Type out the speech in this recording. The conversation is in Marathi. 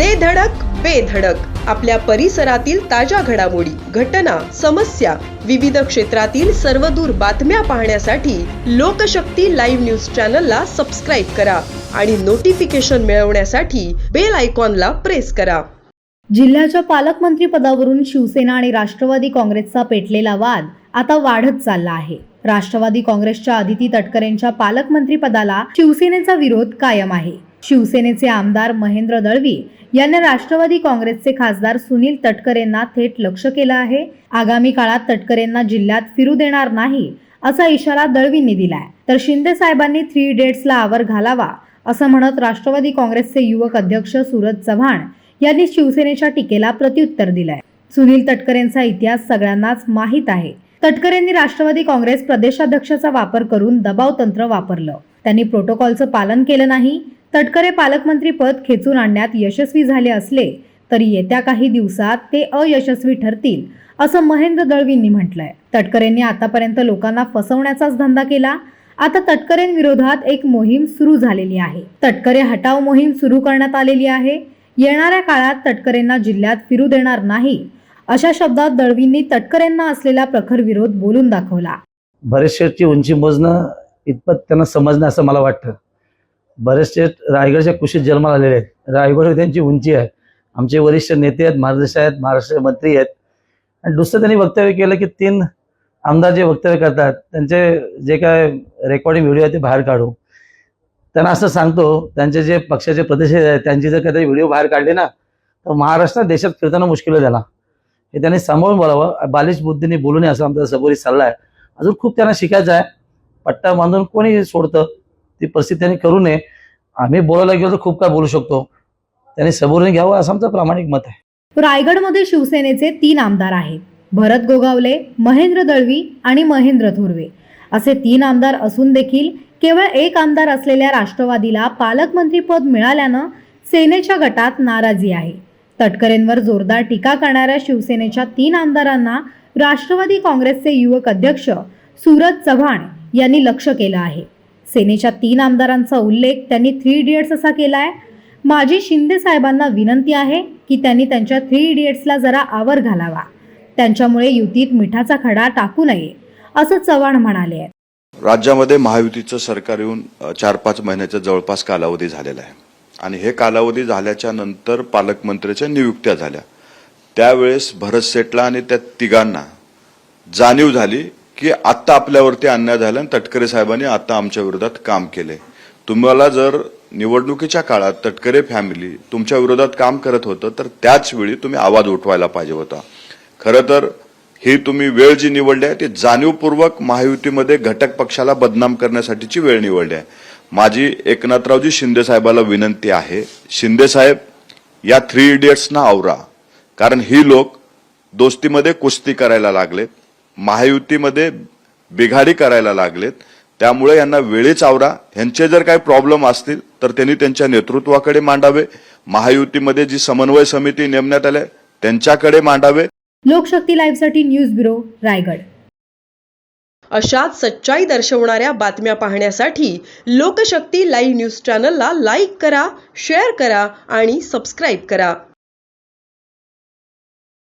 दे धडक बेधडक आपल्या परिसरातील ताज्या घडामोडी घटना समस्या विविध क्षेत्रातील सर्वदूर बातम्या पाहण्यासाठी लोकशक्ती लाईव्ह न्यूज चॅनलला सबस्क्राईब करा आणि नोटिफिकेशन मिळवण्यासाठी बेल आयकॉनला प्रेस करा. जिल्ह्याच्या पालकमंत्री पदावरून शिवसेना आणि राष्ट्रवादी काँग्रेसचा पेटलेला वाद आता वाढत चालला आहे. राष्ट्रवादी काँग्रेसच्या आदिती तटकरेंच्या पालकमंत्री पदाला शिवसेनेचा विरोध कायम आहे. शिवसेनेचे आमदार महेंद्र दळवी यांनी राष्ट्रवादी काँग्रेसचे खासदार सुनील तटकरेंना थेट लक्ष केलं आहे. आगामी काळात तटकरेंना जिल्ह्यात फिरू देणार नाही असा इशारा दळवींनी दिलाय. तर शिंदे साहेबांनी थ्री इडेट्सला आवर घालावा असं म्हणत राष्ट्रवादी काँग्रेसचे युवक अध्यक्ष सूरज चव्हाण यांनी शिवसेनेच्या टीकेला प्रत्युत्तर दिलंय. सुनील तटकरेंचा इतिहास सगळ्यांनाच माहीत आहे. तटकरेंनी राष्ट्रवादी काँग्रेस प्रदेशाध्यक्षाचा वापर करून दबाव तंत्र वापरलं. त्यांनी प्रोटोकॉलचं पालन केलं नाही. तटकरे पालकमंत्री पद खेचून आणण्यात यशस्वी झाले असले तरी येत्या काही दिवसात ते अयशस्वी ठरतील असं महेंद्र दळवींनी म्हटलंय. तटकरेंनी आतापर्यंत लोकांना फसवण्याचाच धंदा केला. आता तटकरेंविरोधात एक मोहीम सुरू झालेली आहे. तटकरे हटाव मोहीम सुरू करण्यात आलेली आहे. येणाऱ्या काळात तटकरेंना जिल्ह्यात फिरू देणार नाही अशा शब्दात दळवींनी तटकरेंना असलेला प्रखर विरोध बोलून दाखवला. बरेचशेची उंची मोजणं इतपत त्यांना समजणं असं मला वाटतं. बरेचसे रायगडच्या कुशीत जन्माला आलेले आहेत. रायगड त्यांची उंची आहे. आमचे वरिष्ठ नेते आहेत मार्गदर्शक आहेत महाराष्ट्र मंत्री आहेत. आणि दुसरं त्यांनी वक्तव्य केलं की तीन आमदार जे वक्तव्य करतात त्यांचे जे काय रेकॉर्डिंग व्हिडिओ आहे ते बाहेर काढू. त्यांना असं सांगतो त्यांचे जे पक्षाचे प्रदेश आहेत त्यांचे जर कधी व्हिडिओ बाहेर काढले ना तर महाराष्ट्रात देशात फिरताना मुश्किल झाला हे त्यांनी सांभाळून बोलावं. बालिश बुद्धीने बोलू नये असं आमचा सबोरी सल्ला आहे अजून खूप त्यांना शिकायचं आहे. पट्टा बांधून कोणी सोडतं? ती परिस्थिती त्यांनी करू नये. आम्ही बोलायला गेलो तर खूप काय बोलू शकतो. त्यांनी सबोरीने घ्यावं असं आमचं प्रामाणिक मत आहे. रायगडमध्ये शिवसेनेचे तीन आमदार आहेत. भरत गोगावले महेंद्र दळवी आणि महेंद्र थोरवे. असे तीन आमदार असून देखील केवळ एक आमदार असलेल्या राष्ट्रवादीला पालकमंत्रीपद मिळाल्यानं सेनेच्या गटात नाराजी आहे. तटकरेंवर जोरदार टीका करणाऱ्या शिवसेनेच्या तीन आमदारांना राष्ट्रवादी काँग्रेसचे युवक अध्यक्ष सूरज चव्हाण यांनी लक्ष केलं आहे. सेनेच्या तीन आमदारांचा उल्लेख त्यांनी थ्री इडियट्स असा केला आहे माझी शिंदे साहेबांना विनंती आहे की त्यांनी त्यांच्या थ्री इडियट्सला जरा आवर घालावा. त्यांच्यामुळे युतीत मिठाचा खडा टाकू नये असं चव्हाण म्हणाले. आहेत राज्यामध्ये महायुतीचं सरकार येऊन चार पाच महिन्याचा जवळपास कालावधी झालेला आहे. आणि हे कालावधी झाल्याच्यानंतर पालकमंत्र्याच्या नियुक्त्या झाल्या. त्यावेळेस भरत सेटला आणि त्या तिघांना जाणीव झाली की आत्ता आपल्यावरती अन्याय झाला आणि तटकरे साहेबांनी आता आमच्या विरोधात काम केले. तुम्हाला जर निवडणुकीच्या काळात तटकरे फॅमिली तुमच्या विरोधात काम करत होतं तर त्याच वेळी तुम्ही आवाज उठवायला पाहिजे होता. खरं तर ही तुम्ही वेळ जी निवडली आहे ती जाणीवपूर्वक महायुतीमध्ये घटक पक्षाला बदनाम करण्यासाठीची वेळ निवडली आहे. माझी एकनाथरावजी शिंदे साहेबाला विनंती आहे शिंदे साहेब या थ्री इडियट्सना आवरा. कारण ही लोक दोस्तीमध्ये कुस्ती करायला लागलेत. महायुतीमध्ये बिघाडी करायला लागलेत. त्यामुळे यांना वेळीच आवरा ह्यांचे जर काही प्रॉब्लेम असतील तर त्यांनी त्यांच्या नेतृत्वाकडे मांडावे. महायुतीमध्ये जी समन्वय समिती नेमण्यात आल्या त्यांच्याकडे मांडावे. लोकशक्ती लाईव्हसाठी न्यूज ब्युरो रायगड. अशाच सच्चाई दर्शवणाऱ्या बातम्या पाहण्यासाठी लोकशक्ती लाईव्ह न्यूज चॅनलला लाईक करा शेअर करा आणि सबस्क्राईब करा.